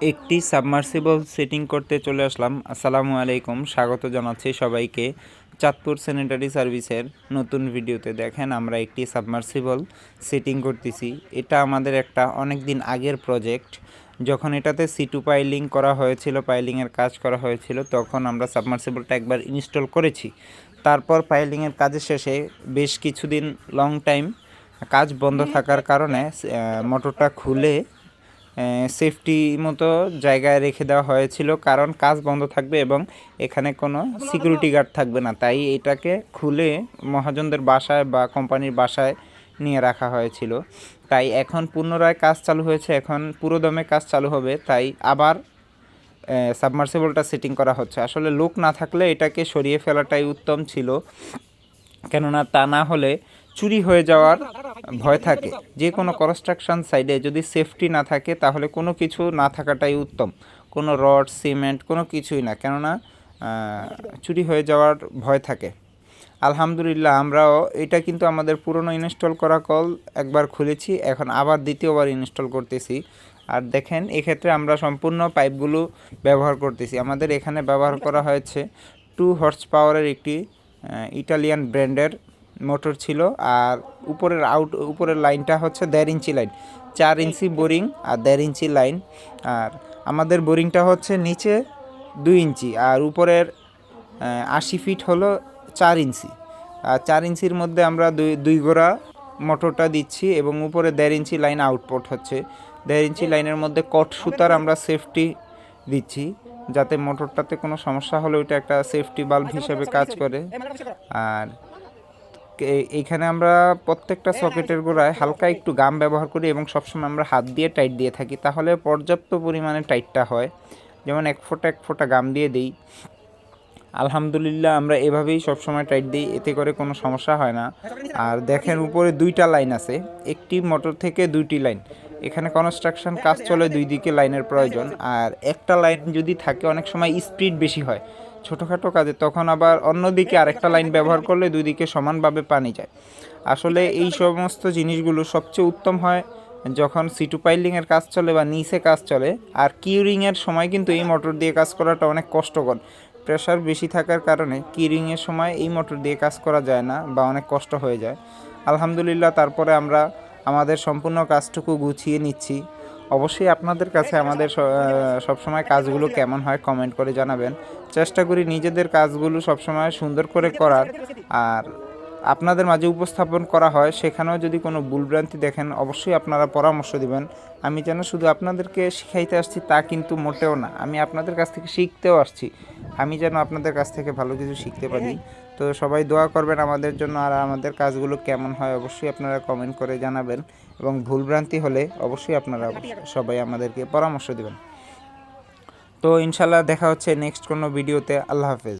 একটি submersible setting করতে চলে আসলাম। আসসালামু আলাইকুম, স্বাগত জানাচ্ছি সবাইকে চাঁদপুর স্যানিটারি সার্ভিসের নতুন ভিডিওতে। দেখেন, আমরা একটি সাবমার্সিবল সেটিং করতেছি। এটা আমাদের একটা অনেক দিন আগের প্রজেক্ট যখন এটাতে সিটু পাইলিং করা হয়েছিল পাইলিংয়ের কাজ করা হয়েছিল, তখন আমরা সাবমার্সিবলটা একবার ইনস্টল করেছি। তারপর পাইলিংয়ের কাজের শেষে বেশ কিছুদিন লং টাইম কাজ বন্ধ থাকার কারণে মোটরটা খুলে সেফটি মতো জায়গায় রেখে দেওয়া হয়েছিল, কারণ কাজ বন্ধ থাকবে এবং এখানে কোনো সিকিউরিটি গার্ড থাকবে না। তাই এটাকে খুলে মহাজনদের বাসায় বা কোম্পানির বাসায় নিয়ে রাখা হয়েছিল। তাই এখন পুনরায় কাজ চালু হয়েছে, এখন পুরো দমে কাজ চালু হবে, তাই আবার সাবমার্সিবলটা সেটিং করা হচ্ছে। আসলে লোক না থাকলে এটাকে সরিয়ে ফেলাটাই উত্তম ছিল। কেননা তা না হলে চুরি হয়ে যাওয়ার ভয় থাকে। যে কোনো কনস্ট্রাকশন সাইডে যদি সেফটি না থাকে, তাহলে কোনো কিছু না থাকাটাই উত্তম। কোনো রড সিমেন্ট কোনো কিছুই না। কেননা চুরি হয়ে যাওয়ার ভয় থাকে। আলহামদুলিল্লাহ, আমরাও এটা কিন্তু আমাদের পুরনো ইনস্টল করা কল একবার খুলেছি, এখন আবার দ্বিতীয়বার ইনস্টল করতেছি। আর দেখেন, এক্ষেত্রে আমরা সম্পূর্ণ পাইপগুলো ব্যবহার করতেছি। আমাদের এখানে ব্যবহার করা হয়েছে টু হর্স পাওয়ারের একটি ইটালিয়ান ব্র্যান্ডের মোটর ছিল আর উপরের আউট উপরের লাইনটা হচ্ছে দেড় ইঞ্চি লাইন চার ইঞ্চি বোরিং আর দেড় ইঞ্চি লাইন আর আমাদের বোরিংটা হচ্ছে নিচে দুই ইঞ্চি আর উপরের আশি ফিট হলো চার ইঞ্চি। আর চার ইঞ্চির মধ্যে আমরা দুই দুই গোড়া মোটরটা দিচ্ছি এবং উপরে দেড় ইঞ্চি লাইন আউটপুট হচ্ছে। দেড় ইঞ্চি লাইনের মধ্যে কট সুতার আমরা সেফটি দিচ্ছি যাতে মোটরটাতে কোনো সমস্যা হলে ওইটা একটা সেফটি বাল্ব হিসেবে কাজ করে। আর এইখানে আমরা প্রত্যেকটা সকেটের গোড়ায় হালকা একটু গাম ব্যবহার করি এবং সবসময় আমরা হাত দিয়ে টাইট দিয়ে থাকি। তাহলে পর্যাপ্ত পরিমাণে টাইটটা হয়। যেমন এক ফোঁটা এক ফোঁটা গাম দিয়ে দিই। আলহামদুলিল্লাহ আমরা এভাবেই সবসময় টাইট দিই এতে করে কোনো সমস্যা হয় না। আর দেখেন উপরে দুইটা লাইন আছে। একটি মোটর থেকে দুইটি লাইন। এখানে কনস্ট্রাকশন কাজ চলে দুই দিকে লাইনের প্রয়োজন। আর একটা লাইন যদি থাকে অনেক সময় স্পিড বেশি হয়। ছোটোখাটো কাজে, তখন আবার অন্যদিকে আরেকটা লাইন ব্যবহার করলে দুই দিকে সমানভাবে পানি যায়। আসলে এই সমস্ত জিনিসগুলো সবচেয়ে উত্তম হয় যখন সিটু পাইলিংয়ের কাজ চলে বা নিচে কাজ চলে। আর কিউরিংয়ের সময় কিন্তু এই মোটর দিয়ে কাজ করাটা অনেক কষ্টকর। প্রেশার বেশি থাকার কারণে কিউরিংয়ের সময় এই মোটর দিয়ে কাজ করা যায় না বা অনেক কষ্ট হয়ে যায়। আলহামদুলিল্লাহ, তারপরে আমরা আমাদের সম্পূর্ণ কাজটুকু গুছিয়ে নিচ্ছি। অবশ্যই আপনাদের কাছে আমাদের সব সময় সবসময় কাজগুলো কেমন হয় কমেন্ট করে জানাবেন। চেষ্টা করি নিজেদের কাজগুলো সবসময় সুন্দর করে করার। আর আপনাদের মাঝে উপস্থাপন করা হয়, সেখানেও যদি কোনো ভুলভ্রান্তি দেখেন, অবশ্যই আপনারা পরামর্শ দিবেন। আমি যেন শুধু আপনাদেরকে শিখাইতে আসছি তা কিন্তু মোটেও না, আমি আপনাদের কাছ থেকে শিখতেও আসছি। আমি যেন আপনাদের কাছ থেকে ভালো কিছু শিখতে পারি। তো সবাই দোয়া করবেন আমাদের জন্য আর আমাদের কাজগুলো কেমন হয় অবশ্যই আপনারা কমেন্ট করে জানাবেন এবং ভুলভ্রান্তি হলে অবশ্যই আপনারা সবাই আমাদেরকে পরামর্শ দেবেন। তো ইনশাল্লাহ দেখা হচ্ছে নেক্সট কোনো ভিডিওতে আল্লাহ হাফেজ।